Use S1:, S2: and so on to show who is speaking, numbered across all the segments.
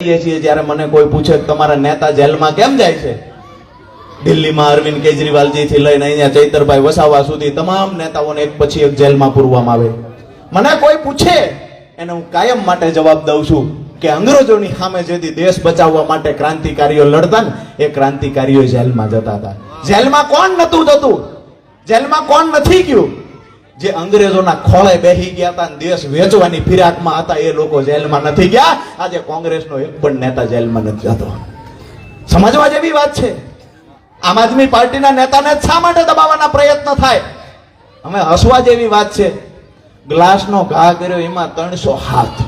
S1: કહીએ છીએ જ્યારે મને કોઈ પૂછે તમારા નેતા જેલમાં કેમ જાય છે? દિલ્હીમાં અરવિંદ કેજરીવાલજી લઈને અહીંયા ચૈતરભાઈ વસાવા સુધી તમામ નેતાઓને એક પછી એક જેલમાં પૂરવામાં આવે. મને કોઈ પૂછે, એને હું કાયમ માટે જવાબ દઉં છું કે અંગ્રેજોની સામે જેથી દેશ બચાવવા માટે ક્રાંતિકારીઓ લડતા ને, એ ક્રાંતિકારીઓ જેલમાં જતા હતા. જેલમાં કોણ નતું જતું? જેલમાં કોણ નથી ગયું? જે અંગ્રેજોના ખોળે બેસી ગયા હતા દેશ વેચવાની ફિરાકમાં હતા, એ લોકો જેલમાં નથી ગયા. આજે કોંગ્રેસનો એક પણ નેતા જેલમાં નથી જતો. સમજવા જેવી વાત છે. આમ આદમી પાર્ટીના નેતાને શા માટે દબાવવાના પ્રયત્ન થાય? અમે હસવા જેવી વાત છે. ગ્લાસનો ઘા કર્યો, એમાં ત્રણસો હાથ.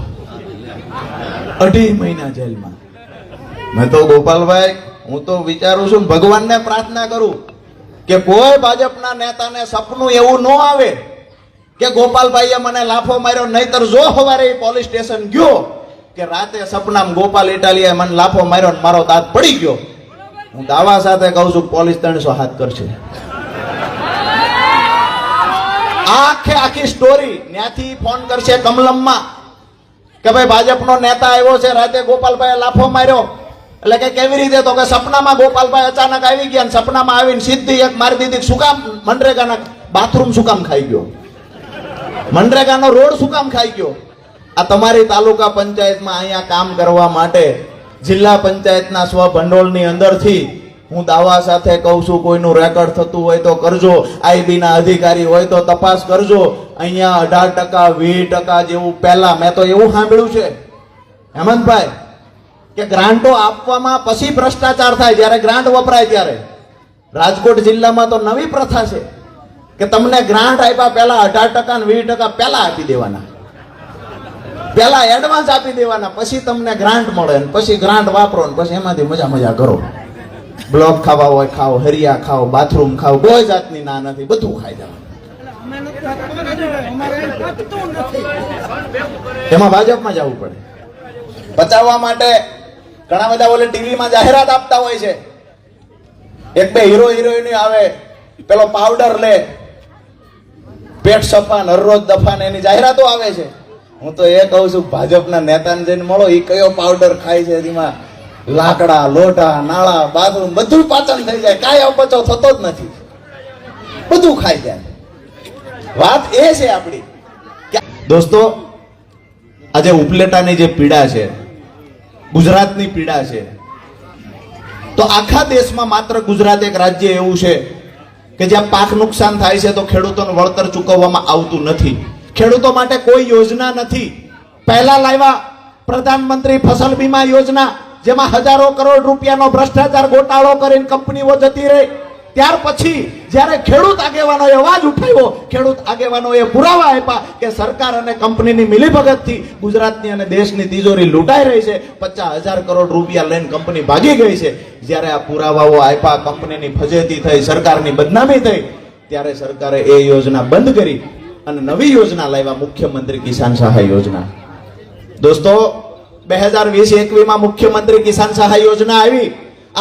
S1: અઢી મહિના જેલમાં. મેં તો ગોપાલભાઈ, હું તો વિચારું છું ભગવાનને પ્રાર્થના કરું કે કોઈ ભાજપના નેતાને સપનું એવું ન આવે કે ગોપાલભાઈએ મને લાફો માર્યો, નહીતર જો હવારે પોલીસ સ્ટેશન ગયો કે રાતે સપનામ ગોપાલ ઇટાલિયાએ મને લાફો માર્યો મારો દાંત પડી ગયો. હું દાવા સાથે કહું છું, પોલીસ ત્રણસો હાથ કરશે. આખે આખી સ્ટોરી ત્યાંથી ફોન કરશે કમલમમાં કે ભાઈ ભાજપનો નેતા આવ્યો છે, રાતે ગોપાલભાઈ લાફો માર્યો. એટલે કે કેવી રીતે? તો કે સપનામાં ગોપાલભાઈ અચાનક આવી ગયા સપનામાં આવીને સીધી એક મારી દીધી શું કામ? મનરેગાના બાથરૂમ શું કામ ખાઈ ગયો? મનરેગાનો રોડ શું કામ ખાઈ ગયો? આ તમારી તાલુકા પંચાયતમાં અહીંયા કામ કરવા માટે જિલ્લા પંચાયતના સ્વભંડોળની અંદરથી હું દાવા સાથે કહું છું, કોઈનું રેકોર્ડ થતું હોય તો કરજો. આઈબીના અધિકારી હોય તો તપાસ કરજો. અહીંયા અઢાર ટકા, વીસ ટકા જેવું પહેલા, મેં તો એવું સાંભળ્યું છે. હેમંતભાઈ, કે ગ્રાન્ટો આપવામાં પછી ભ્રષ્ટાચાર થાય, જ્યારે ગ્રાન્ટ વપરાય ત્યારે. રાજકોટ જિલ્લામાં તો નવી પ્રથા છે. કે તમને ગ્રાન્ટ આપ્યા પહેલા અઢાર ટકા ને વીસ ટકા પહેલા આપી દેવાના. પહેલા એડવાન્સ આપી દેવાના, પછી તમને ગ્રાન્ટ મળે ને પછી ગ્રાન્ટ વાપરો ને પછી એમાંથી મજા મજા કરો. બ્લોક ખાવા હોય, ખાઓ, હરિયા ખાઓ, બાથરૂમ ખાઓ, કોઈ જાતની ના નથી, બધું ખાઈ જાવ એમાં ભાજપમાં જવું પડે. બચાવવા માટે ઘણા બધા ઓલે ટીવીમાં જાહેરાત આપતા હોય છે. એક બે હીરો હિરોઈન આવે, પેલો પાવડર લે. પેટ સફાન હરરોજ દફાન, એની જાહેરાતો આવે છે. હું તો એ કહું છું, ભાજપના નેતાને જઈને મળો એ કયો પાવડર ખાય છે એમાં? લાકડા લોટા નાળા બાથરૂમ બધું પાચન થઈ જાય. કાંઈ અપચો થતો જ નથી. બધું ખાઈ જાય. વાત એ છે આપણી દોસ્તો, આજે ઉપલેટાની જે પીડા છે, ગુજરાતની પીડા છે, તો આખા દેશમાં માત્ર ગુજરાત એક રાજ્ય એવું છે કે જ્યાં પાક નુકસાન થાય છે તો ખેડૂતોને વળતર ચૂકવવામાં આવતું નથી. ખેડૂતો માટે કોઈ યોજના નથી. પહેલા લાવ્યા પ્રધાનમંત્રી ફસલ બીમા યોજના, જેમાં હજારો કરોડ રૂપિયાનો ભ્રષ્ટાચાર ગોટાળો કરીને કંપનીઓ જતી રહી. ત્યાર પછી જ્યારે ખેડૂત આગેવાનોએ અવાજ ઉઠાવ્યો, ખેડૂત આગેવાનોએ પુરાવા આપ્યા કે સરકાર અને કંપનીની મિલીભગતથી ગુજરાતની અને દેશની તિજોરી લૂંટાઈ રહી છે. પચાસ હજાર કરોડ રૂપિયા લઈને કંપની ભાગી ગઈ છે. જ્યારે આ પુરાવાઓ આપ્યા, કંપનીની ફજેતી થઈ, સરકારની બદનામી થઈ, ત્યારે સરકારે એ યોજના બંધ કરી અને નવી યોજના લાવ્યા, મુખ્યમંત્રી કિસાન સહાય યોજના. દોસ્તો, બે હજાર વીસ એકવીમાં મુખ્યમંત્રી કિસાન સહાય યોજના આવી.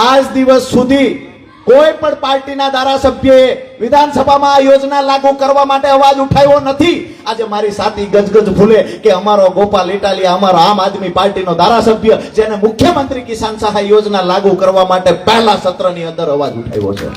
S1: આજ દિવસ સુધી કોઈ પણ પાર્ટીના ધારાસભ્યએ વિધાનસભામાં આ યોજના લાગુ કરવા માટે અવાજ ઉઠાવ્યો નથી. આજે મારી સાથી ગજગજ ભૂલે કે અમારો ગોપાલ ઇટાલિયા, અમારો આમ આદમી પાર્ટીનો ધારાસભ્ય, જેને મુખ્યમંત્રી કિસાન સહાય યોજના લાગુ કરવા માટે પહેલા સત્રની અંદર અવાજ ઉઠાવ્યો છે.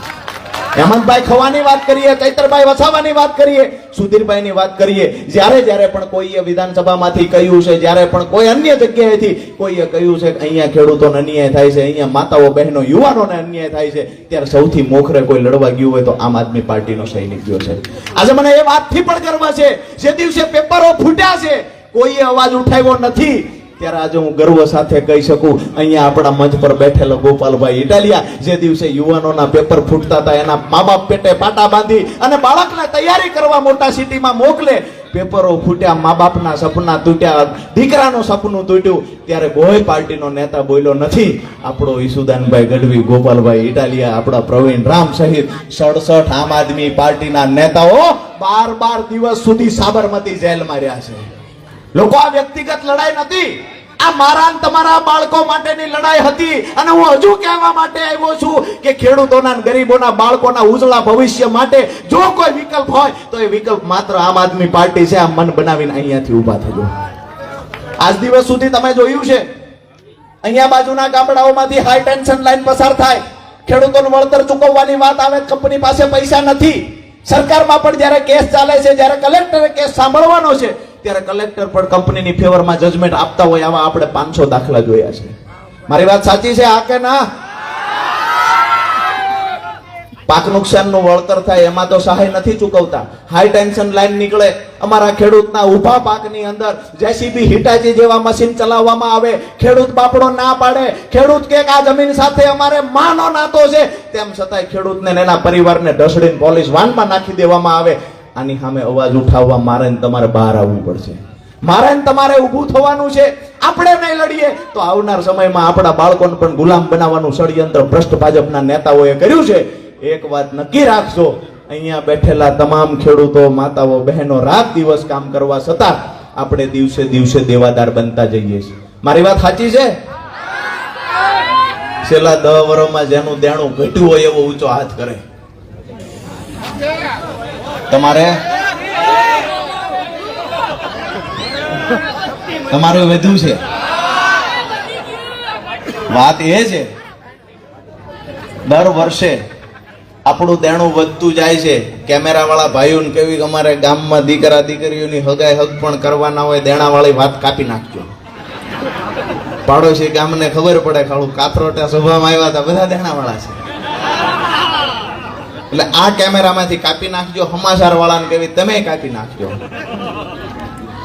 S1: હેમંતભાઈ ખવાની વાત કરીએ, ચૈતરભાઈ વસાવાની વાત કરીએ, સુધીરભાઈની વાત કરીએ. જ્યારે જ્યારે પણ કોઈએ વિધાનસભામાંથી કહ્યું છે, જ્યારે પણ કોઈ અન્ય જગ્યાએથી કોઈએ કહ્યું છે કે અહીંયા ખેડૂતોને અન્યાય થાય છે, અહીંયા માતાઓ, બહેનો, યુવાનોને અન્યાય થાય છે, ત્યારે સૌથી મોખરે કોઈ લડવા ગયું હોય તો આમ આદમી પાર્ટીનો સૈનિક ગયો છે. આજે મને એ વાતથી પણ ગર્વ છે, જે દિવસે પેપરો ફૂટ્યા છે, કોઈએ અવાજ ઉઠાવ્યો નથી ત્યારે આજે હું ગર્વ સાથે કહી શકું, અહીંયા આપણા મંચ પર બેઠેલો ગોપાલભાઈ ઇટાલિયા જે દિવસે યુવાનોના પેપર ફૂટતા હતા, એના મા બાપ પેટે પાટા બાંધી અને બાળકને તૈયારી કરવા મોટા સિટીમાં મોકલે. પેપરો ફૂટ્યા મા બાપના સપના તૂટ્યા, દીકરાનું સપનું તૂટ્યું. ત્યારે કોઈ પાર્ટીનો નેતા બોલ્યો નથી. આપણો ઈસુદાનભાઈ ગઢવી, ગોપાલભાઈ ઇટાલિયા આપણા પ્રવીણ રામ સહિત સડસઠ આમ આદમી પાર્ટીના નેતાઓ બાર બાર દિવસ સુધી સાબરમતી જેલમાં રહ્યા છે. લોકો આ વ્યક્તિગત લડાઈ નથી. આ મારા તમારા બાળકો માટેની લડાઈ હતી અને હું હજુ કહેવા માટે આવ્યો છું કે ખેડૂતોના ગરીબોના બાળકોના ઉજળા ભવિષ્ય માટે જો કોઈ વિકલ્પ હોય તો એ વિકલ્પ માત્ર આમ આદમી પાર્ટી છે. આ મન બનાવીને અહીંયાથી ઊભા થજો. આજ દિવસ સુધી તમે જોયું છે. અહીંયા બાજુના ગામડાઓમાંથી હાઈ ટેન્શન લાઈન પસાર થાય. ખેડૂતોનું વળતર ચૂકવવાની વાત આવે, કંપની પાસે પૈસા નથી. સરકારમાં પણ જ્યારે કેસ ચાલે છે, જ્યારે કલેક્ટરે કેસ સાંભળવાનો છે ત્યારે કલેક્ટર પણ કંપનીની ફેવરમાં જજમેન્ટ આપતા હોય આવા આપણે પાંચસો દાખલા જોયા છે. મારી વાત સાચી છે આ કે ના? પાક નુકસાનનું વળતર થાય એમાં તો સહાય નથી ચૂકવતા. હાઈ ટેન્શન લાઈન નીકળે. અમારા ખેડૂતના ઊભા પાકની અંદર જેસીબી હિટાચી જેવા મશીન ચલાવવામાં આવે. ખેડૂત બાપડો ના પાડે. ખેડૂત કે આ જમીન સાથે અમારે માનો નાતો છે. તેમ છતાંય ખેડૂતને એના પરિવારને ઢસડીને પોલીસ વાનમાં નાખી દેવામાં આવે. આની સામે અવાજ ઉઠાવવા મારે તમારે બહાર આવવું પડશે. મારે તમારે ઊભું થવાનું છે. આપણે નહીં લડીએ. તો આવનાર સમયમાં આપણા બાળકોને પણ ગુલામ બનાવવાનું ષડયંત્ર ભ્રષ્ટ ભાજપના નેતાઓએ કર્યું છે. એક વાત નક્કી રાખજો. અહીંયા બેઠેલા તમામ ખેડૂતો, માતાઓ, બહેનો રાત દિવસ કામ કરવા છતાં આપણે દિવસે દિવસે દેવાદાર બનતા જઈએ છીએ. મારી વાત સાચી છે? છેલ્લા દહ વર્ષમાં જેનું દેણું ઘટ્યું હોય એવો ઊંચો હાથ કરે. તમારે? તમારું વધ્યું છે. વાત એ છે, દર વર્ષે આપણું દેણું વધતું જાય છે. કેમેરાવાળા ભાઈઓને કેવી અમારે ગામમાં દીકરા દીકરીઓની હગાઈ હગ પણ કરવાના હોય, દેણાવાળી વાત કાપી નાખજો. પાડોશી ગામને ખબર પડે ખાલું કાતરોટા સભામાં આવ્યા હતા, બધા દેણા વાળા છે. એટલે આ કેમેરામાંથી કાપી નાખજો સમાચાર વાળાને કેવી તમે કાપી નાખજો.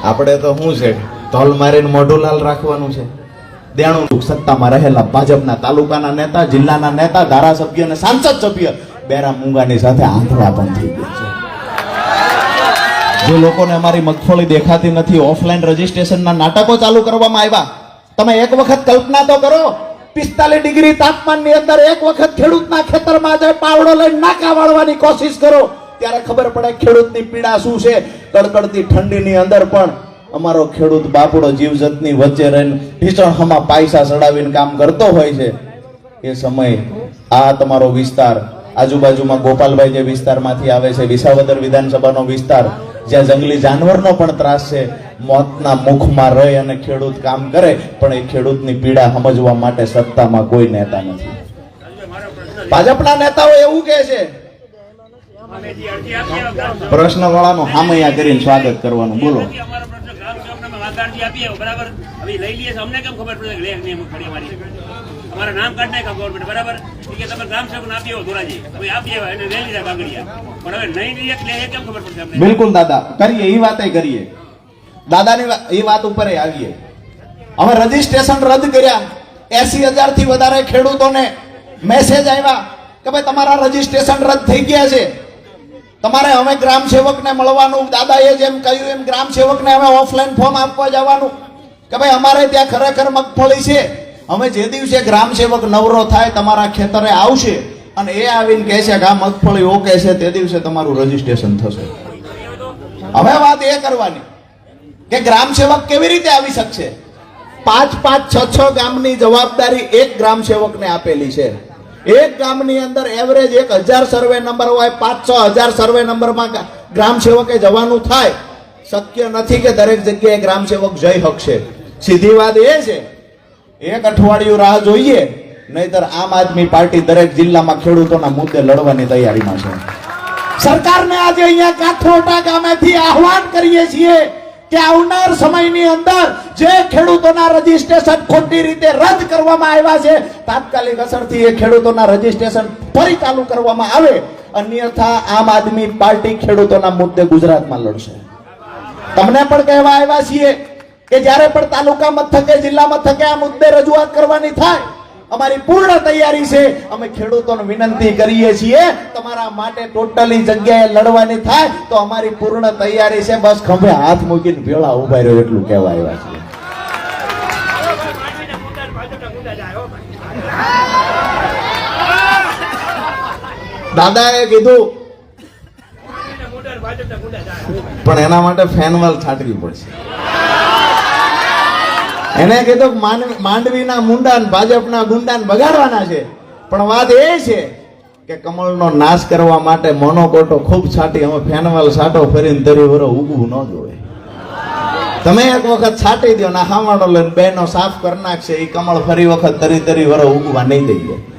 S1: આપણે તો શું છે ધોલ મારીને મોઢું લાલ રાખવાનું છે. દેણું સત્તામાં રહેલા ભાજપના તાલુકાના નેતા, જિલ્લાના નેતા, ધારાસભ્ય અને સાંસદ સભ્ય બેરા મુંગાની સાથે આંધળા પણ થઈ ગયા છે. જે લોકોને અમારી મગફળી દેખાતી નથી, ઓફલાઈન રજીસ્ટ્રેશનના નાટકો ચાલુ કરવામાં આવ્યા. તમે એક વખત કલ્પના તો કરો પિસ્તાલીસ ડિગ્રી તાપમાનની અંદર એક વખત ખેડૂતના ખેતરમાં જાય પાવડો લઈને નાકા વાળવાની કોશિશ કરો. ત્યારે ખબર પડે ખેડૂતની પીડા શું છે? કડકડતી ઠંડીની અંદર પણ અમારો ખેડૂત બાપડો જીવજંતની વચ્ચે રહીને હમા પાયસા ચડાવીને કામ કરતો હોય છે. એ સમય આ તમારો વિસ્તાર આજુબાજુમાં ગોપાલભાઈ જે વિસ્તારમાંથી આવે છે, વિસાવદર વિધાનસભાનો વિસ્તાર, જ્યાં જંગલી જાનવરનો પણ ત્રાસ છે મોતના મુખમાં રહી અને ખેડૂત કામ કરે પણ એ ખેડૂતની પીડા સમજવા માટે સત્તામાં કોઈ નેતા નથી. ભાજપના નેતાઓ એવું કહે છે. પ્રશ્ન વાળાનો હામૈયા કરીને સ્વાગત કરવાનું બોલો.
S2: અમારો આપીએ નામ કાઢ નાખ્યા ગવર્મેન્ટ બરાબર? કે તમે ગ્રામ સેવકને આપી ધોરાજી. અમે આપી આવ્યા એને લઈ લીધા કાગળિયા પણ હવે નહીં લઈએ એટલે એ કેમ ખબર પડશે
S1: બિલકુલ દાદા કરીએ એ વાતે કરીએ. દાદાની એ વાત ઉપર આવીએ. હવે રજીસ્ટ્રેશન રદ કર્યા. એસી હજારથી વધારે ખેડૂતોને મેસેજ આવ્યા કે ભાઈ તમારા રજીસ્ટ્રેશન રદ થઈ ગયા છે. તમારે હવે ગ્રામ સેવકને મળવાનું. દાદાએ જેમ કહ્યું એમ ગ્રામ સેવકને હવે ઓફલાઈન ફોર્મ આપવા જવાનું. કે ભાઈ અમારે ત્યાં ખરેખર મગફળી છે. અમે જે દિવસે ગ્રામ સેવક નવરો થાય, તમારા ખેતરે આવશે અને એ આવીને કહે છે કે આ મગફળી ઓકે છે, તે દિવસે તમારું રજીસ્ટ્રેશન થશે. હવે વાત એ કરવાની. કે ગ્રામ સેવક કેવી રીતે આવી શકશે? પાંચ પાંચ છ છ ગામની જવાબદારી એક ગ્રામ સેવકને આપેલી છે. એક ગામની અંદર એવરેજ એક હજાર સર્વે નંબર હોય, પાંચ છ હજાર સર્વે નંબરમાં ગ્રામ સેવકે જવાનું થાય. શક્ય નથી કે દરેક જગ્યાએ ગ્રામ સેવક જઈ શકશે. સીધી વાત એ છે, એક અઠવાડિયું રાહ જોઈએ, નહીતર આમ આદમી પાર્ટી દરેક જિલ્લામાં ખેડૂતોના મુદ્દે લડવાની તૈયારીમાં છે. સરકારને આજે અહીંયા કાથરોટા ગામેથી આહવાન કરીએ છીએ કે આવનાર સમયની અંદર જે ખેડૂતોના રજીસ્ટ્રેશન ખોટી રીતે રદ કરવામાં આવ્યા છે, તાત્કાલિક અસરથી એ ખેડૂતોના રજીસ્ટ્રેશન ફરી ચાલુ કરવામાં આવે, અન્યથા આમ આદમી પાર્ટી ખેડૂતોના મુદ્દે ગુજરાતમાં લડશે. તમને પણ કહેવા આવ્યા છીએ કે જ્યારે પણ તાલુકા મથકે, જિલ્લા મથકે આ મુદ્દે રજૂઆત કરવાની થાય અમારી પૂર્ણ તૈયારી છે. અમે ખેડૂતોને વિનંતી કરીએ છીએ, તમારા માટે ટોટલી જગ્યાએ લડવાની થાય તો અમારી પૂર્ણ તૈયારી છે. બસ ખંભે હાથ મૂકીને ભેળા ઊભા રહ્યો એટલું કહેવા આવ્યા છે. દાદાએ કીધું, પણ એના માટે ફેનવાલ છાંટવી પડશે. એને કીધું માંડવી- માંડવીના મુંડા ભાજપના ગુંડા બગાડવાના છે. પણ વાત એ છે કે કમળનો નાશ કરવા માટે મોનોકોટો ખૂબ છાંટી અમે ફેનવાલ સાટો ફરીને તરી વરો ઉગવું ન જોવે. તમે એક વખત છાંટી દો ના હામાડો લઈને બેનો સાફ કરી નાખશે એ કમળ ફરી વખત તરી તરી વરો ઉગવા નહીં દઈએ